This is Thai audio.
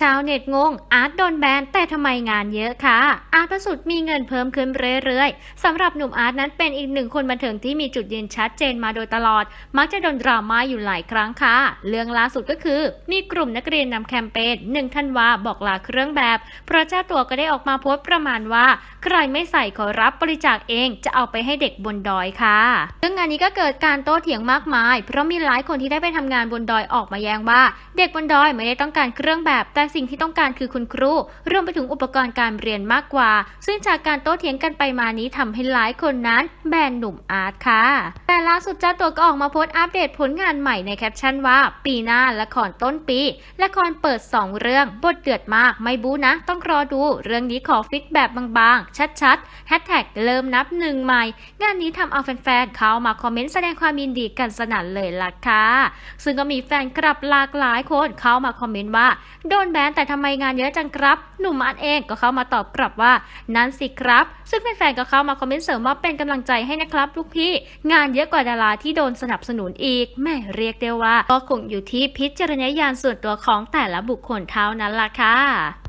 ชาวเน็ตงง อาร์ตโดนแบนแต่ทำไมงานเยอะคะอาร์ตประสุดมีเงินเพิ่มขึ้นเรื่อยๆสำหรับหนุ่มอาร์ตนั้นเป็นอีกหนึ่งคนบันเทิงที่มีจุดยืนชัดเจนมาโดยตลอด มักจะโดนดราม่าอยู่หลายครั้งค่ะ เรื่องล่าสุดก็คือ มีกลุ่มนักเรียนนำแคมเปญหนึ่งธันวาบอกลาเครื่องแบบ เพราะเจ้าตัวก็ได้ออกมาโพสต์ประมาณว่า ใครไม่ใส่ขอรับบริจาคเองจะเอาไปให้เด็กบนดอยค่ะซึ่งงานนี้ก็เกิดการโต้เถียงมากมาย เพราะมีหลายคนที่ได้ไปทำงานบนดอยออกมาแย้งว่า เด็กบนดอยไม่ได้ต้องการเครื่องแบบแต่สิ่งที่ต้องการคือคุณครู รวมไปถึงอุปกรณ์การเรียนมากกว่า ซึ่งจากการโต้เถียงกันไปมานี้ทำให้หลายคนนั้นแบนหนุ่มอาร์ตค่ะ แต่ล่าสุดเจ้าตัวก็ออกมาโพสต์อัปเดตผลงานใหม่ในแคปชั่นว่า ปีหน้าละครต้นปี ละครเปิด 2 เรื่องบทเดือดมากไม่บู๊นะ ต้องรอดู เรื่องนี้ขอฟิกแบบบางๆ ชัดๆแฮชแท็กเริ่มนับหนึ่งใหม่ งานนี้ทำเอาแฟนๆเข้ามาคอมเมนต์แสดงความยินดีกันสนั่นเลยล่ะค่ะซึ่งก็มีแฟนคลับหลากหลายคนเข้ามาคอมเมนต์ว่าโดนแบนแต่ทำไมงานเยอะจังครับ หนุ่มอาร์ตเองก็เข้ามาตอบกลับว่านั่นสิครับ ซึ่งแฟนๆก็เข้ามาคอมเมนต์เสริมว่าเป็นกำลังใจให้นะครับลูกพี่ งานเยอะกว่าดาราที่โดนสนับสนุนอีกแม่เรียกได้ว่า ก็คงอยู่ที่พิจารณญาณส่วนตัวของแต่ละบุคคลเท่านั้นล่ะค่ะ